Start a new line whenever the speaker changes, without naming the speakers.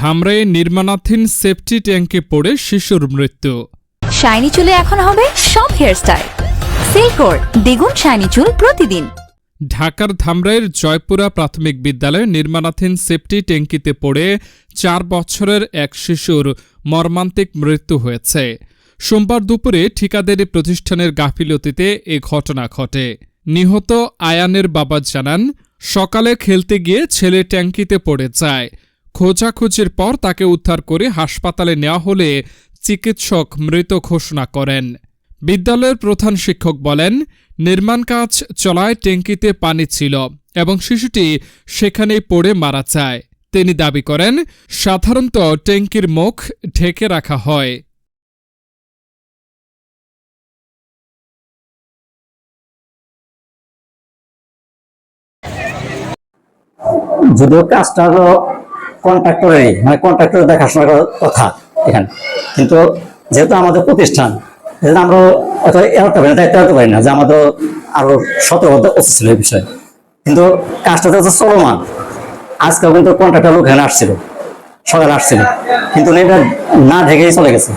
ধামরাই নির্মাণাধীন সেফটি ট্যাঙ্কে পড়ে শিশুর মৃত্যু।
শাইনি চুলে এখন হবে সব হেয়ারস্টাইল। সিল্কোর দ্বিগুণ শাইনি চুল প্রতিদিন।
ঢাকার ধামরাইয়ের জয়পুরা প্রাথমিক বিদ্যালয়ে নির্মাণাধীন সেফটি ট্যাঙ্কিতে পড়ে চার বছরের এক শিশুর মর্মান্তিক মৃত্যু হয়েছে। সোমবার দুপুরে ঠিকাদারি প্রতিষ্ঠানের গাফিলতিতে এ ঘটনা ঘটে। নিহত আয়ানের বাবা জানান সকালে খেলতে গিয়ে ছেলে ট্যাঙ্কিতে পড়ে যায়। খোঁজাখুঁজির পর তাকে উদ্ধার করে হাসপাতালে নেওয়া হলে চিকিৎসক মৃত ঘোষণা করেন। বিদ্যালয়ের প্রধান শিক্ষক বলেন, নির্মাণ কাজ চলায় ট্যাঙ্কিতে পানি ছিল এবং শিশুটি সেখানেই পড়ে মারা যায়। তিনি দাবি করেন, সাধারণত ট্যাঙ্কির মুখ ঢেকে রাখা হয়।
যদিও কাজটা কন্ট্রাক্টরেরই মানে কন্ট্রাক্টর দেখাশোনা করার কথা এখানে। কিন্তু যেহেতু আমাদের প্রতিষ্ঠান যেহেতু আমরা অত এড়াতে পারি না এড়াতে পারি না যে আমাদের আরও সতর্কতা উচিত ছিল এই বিষয়ে। কিন্তু কাজটা তো চলমান। আজকাল কিন্তু কন্ট্রাক্টর লোক এখানে আসছিল, সকালে আসছিল। কিন্তু এটা না ঢেকেই চলে গেছে।